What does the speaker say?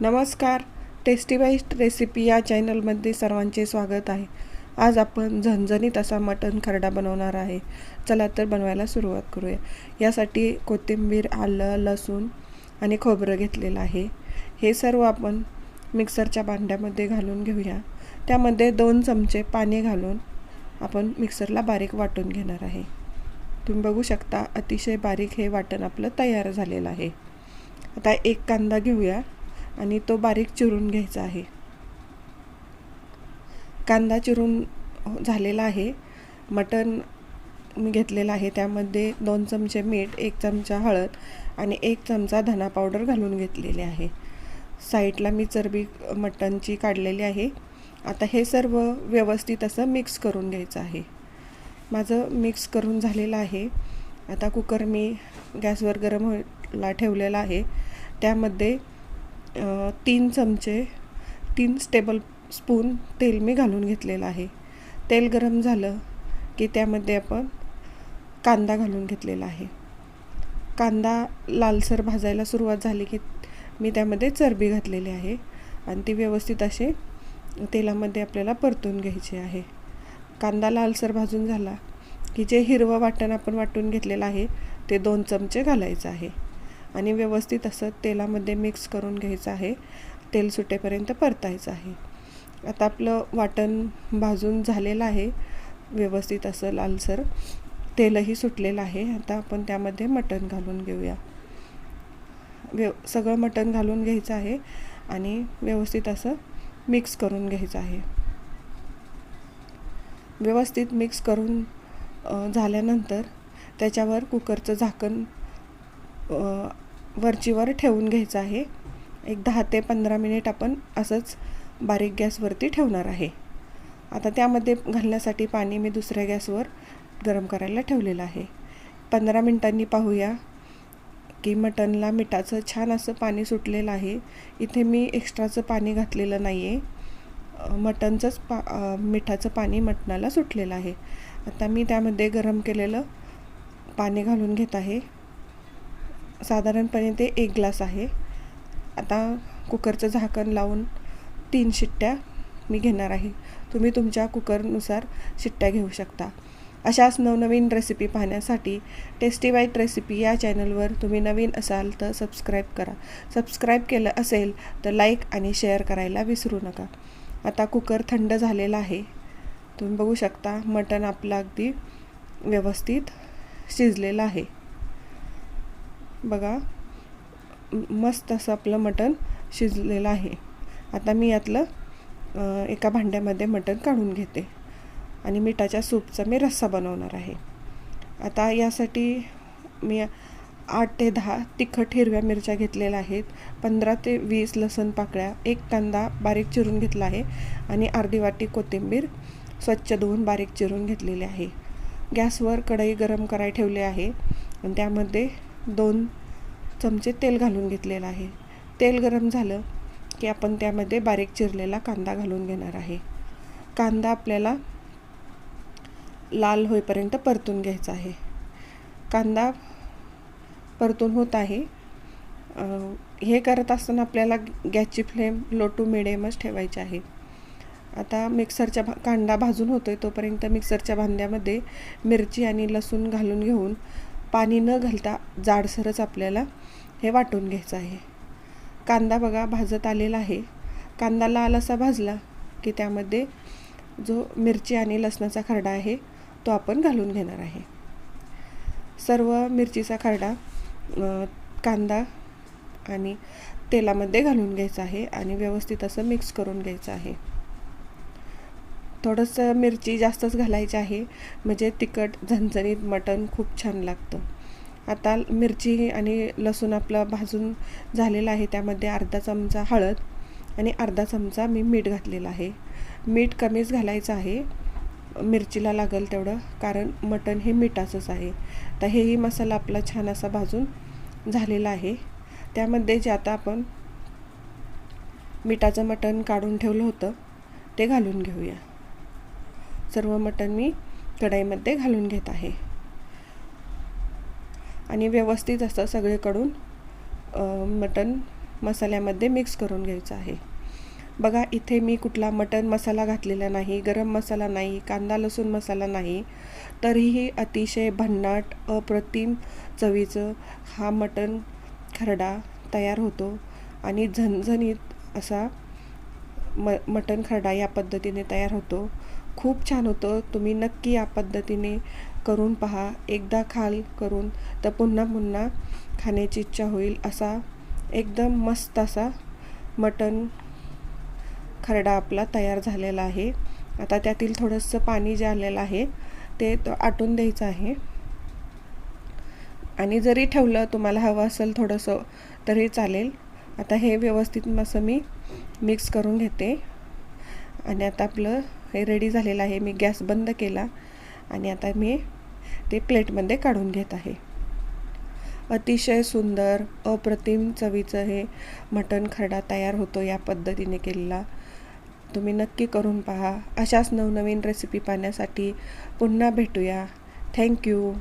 नमस्कार. Tasty बाईस्ट recipe या चॅनलमध्ये सर्वांचे स्वागत आहे. आज आपण झणझणीत असा मटण खरडा बनवणार आहे. चला तर बनवायला सुरुवात करूया. यासाठी कोथिंबीर आलं लसूण आणि खोबरं घेतलेलं आहे. हे सर्व आपण मिक्सरच्या भांड्यामध्ये घालून घेऊया. त्यामध्ये दोन चमचे पाणी घालून आपण मिक्सरला बारीक वाटून घेणार आहे. तुम्ही बघू शकता अतिशय बारीक हे वाटण आपलं तयार झालेलं आहे. आता एक कांदा घेऊया. आणि तो बारीक चिरून घ्यायचा आहे. कांदा चिरून झालेला आहे. मटण मी घेतलेलं आहे. त्यामध्ये दोन चमचे मीठ एक चमचा हळद आणि एक चमचा धना पावडर घालून घेतलेले आहे. साईडला मी चरबी मटणची काढलेली आहे. आता हे सर्व व्यवस्थित असं मिक्स करून घ्यायचं आहे. माझं मिक्स करून झालेलं आहे. आता कुकर मी गॅसवर गरम होला ठेवलेला आहे. त्यामध्ये तीन चमचे तीन टेबल स्पून तेल मी घालून घेतलेलं आहे. तेल गरम झालं की त्यामध्ये आपण कांदा घालून घेतलेला आहे. कांदा लालसर भाजायला सुरुवात झाली की मी त्यामध्ये चरबी घातलेली आहे आणि ती व्यवस्थित असे तेलामध्ये आपल्याला परतून घ्यायची आहे. कांदा लालसर भाजून झाला की जे हिरवं वाटण आपण वाटून घेतलेलं आहे ते दोन चमचे घालायचं आहे. आणि व्यवस्थित असं तेलामध्ये मिक्स करून घ्यायचं आहे. तेल सुटेपर्यंत परतायचं आहे. आता आपलं वाटण भाजून झालेलं आहे. व्यवस्थित असं लालसर तेलही सुटलेलं आहे. आता आपण त्यामध्ये मटण घालून घेऊया. व्यव सगळं मटण घालून घ्यायचं आहे आणि व्यवस्थित असं मिक्स करून घ्यायचं आहे. व्यवस्थित मिक्स करून झाल्यानंतर त्याच्यावर कुकरचं झाकण वरचीवर ठेवून घ्यायचं आहे. एक दहा ते पंधरा मिनिट आपण असंच बारीक गॅसवरती ठेवणार आहे. आता त्यामध्ये घालण्यासाठी पाणी मी दुसऱ्या गॅसवर गरम करायला ठेवलेलं आहे. पंधरा मिनटांनी पाहूया की मटनला मिठाचं छान असं पाणी सुटलेलं आहे. इथे मी एक्स्ट्राचं पाणी घातलेलं नाही आहे मटनचंच पा मिठाचं पाणी मटणाला सुटलेलं आहे. आता मी त्यामध्ये गरम केलेलं पाणी घालून घेत आहे. साधारणपणे ते एक ग्लास आहे. आता कुकरचं झाकण लावून तीन शिट्ट्या मी घेणार आहे. तुम्ही तुमच्या कुकरनुसार शिट्ट्या घेऊ शकता. अशाच नवनवीन रेसिपी पाहण्यासाठी टेस्टी वाईट रेसिपी या चॅनलवर तुम्ही नवीन असाल तर सबस्क्राईब करा. सबस्क्राईब केलं असेल तर लाईक आणि शेअर करायला विसरू नका. आता कुकर थंड झालेला आहे. तुम्ही बघू शकता मटण आपलं अगदी व्यवस्थित शिजलेलं आहे. बघा मस्त असं आपलं मटण शिजलेलं आहे. आता मी यातलं एका भांड्यामध्ये मटण काढून घेते. आणि मिठाच्या सूपचा मी रस्सा बनवणार आहे. आता यासाठी मी आठ ते दहा तिखट हिरव्या मिरच्या घेतलेल्या आहेत. पंधरा ते वीस लसण पाकळ्या एक कांदा बारीक चिरून घेतला आहे. आणि अर्धी वाटी कोथिंबीर स्वच्छ धुवून बारीक चिरून घेतलेली आहे. गॅसवर कढई गरम कराय ठेवले आहे. आणि त्यामध्ये दोन चमचे तेल घालून घेतलेलं आहे. तेल गरम झालं की आपण त्यामध्ये बारीक चिरलेला कांदा घालून घेणार आहे. कांदा आपल्याला लाल होईपर्यंत परतून घ्यायचा आहे. कांदा परतून होत आहे. हे करत असताना आपल्याला गॅसची फ्लेम लो टू मिडियमच ठेवायची आहे. आता मिक्सरच्या भा कांदा भाजून होतो आहे तोपर्यंत मिक्सरच्या भांड्यामध्ये मिरची आणि लसूण घालून घेऊन पाणी न घालता जाडसरच आपल्याला हे वाटून घ्यायचं आहे. कांदा बघा भाजत आलेला आहे. कांदा लाल असा भाजला की त्यामध्ये जो मिरची आणि लसणाचा खरडा आहे तो आपण घालून घेणार आहे. सर्व मिरचीचा खरडा कांदा आणि तेलामध्ये घालून घ्यायचा आहे आणि व्यवस्थित असं मिक्स करून घ्यायचं आहे. थोडंसं मिरची जास्तच घालायची आहे. म्हणजे तिखट झणझणीत मटण खूप छान लागतं. आता मिरची आणि लसूण आपला भाजून झालेला आहे. त्यामध्ये अर्धा चमचा हळद आणि अर्धा चमचा मी मीठ घातलेलं आहे. मीठ कमीच घालायचं आहे. मिरचीला लागेल तेवढं कारण मटण हे मिठाचंच आहे. तर हेही मसाला आपला छान असा भाजून झालेला आहे. त्यामध्ये जे आता आपण मिठाचं मटण काढून ठेवलं होतं ते घालून घेऊया. सर्व मटण मी कढईमध्ये घालून घेत आहे. आणि व्यवस्थित असं सगळीकडून मटण मसाल्यामध्ये मिक्स करून घ्यायचं आहे. बघा इथे मी कुठला मटन मसाला घातलेला नाही गरम मसाला नाही कांदा लसूण मसाला नाही तरीही अतिशय भन्नाट अप्रतिम चवीचं हा मटन खरडा तयार होतो आणि झणझणीत असा म मटन खरडा या पद्धतीने तयार होतो. खूप छान होतं. तुम्ही नक्की या पद्धतीने करून पहा. एकदा खाल करून तर पुन्हा पुन्हा खाण्याची इच्छा होईल असा एकदम मस्त असा मटन खरडा आपला तयार झालेला आहे. आता त्यातील थोडंसं पाणी जे आलेलं आहे ते तो आटून द्यायचं आहे. आणि जरी ठेवलं तुम्हाला हवं असेल थोडंसं तरी चालेल. आता हे व्यवस्थित असं मी मिक्स करून घेते. आणि आता आपलं हे रेडी झालेलं आहे. मी गॅस बंद केला आणि आता मी ते प्लेटमध्ये काढून घेत आहे. अतिशय सुंदर अप्रतिम चवीचं हे मटण खरडा तयार होतो या पद्धतीने केलेला. तुम्ही नक्की करून पहा. अशाच नवनवीन रेसिपी पाहण्यासाठी पुन्हा भेटूया. थँक्यू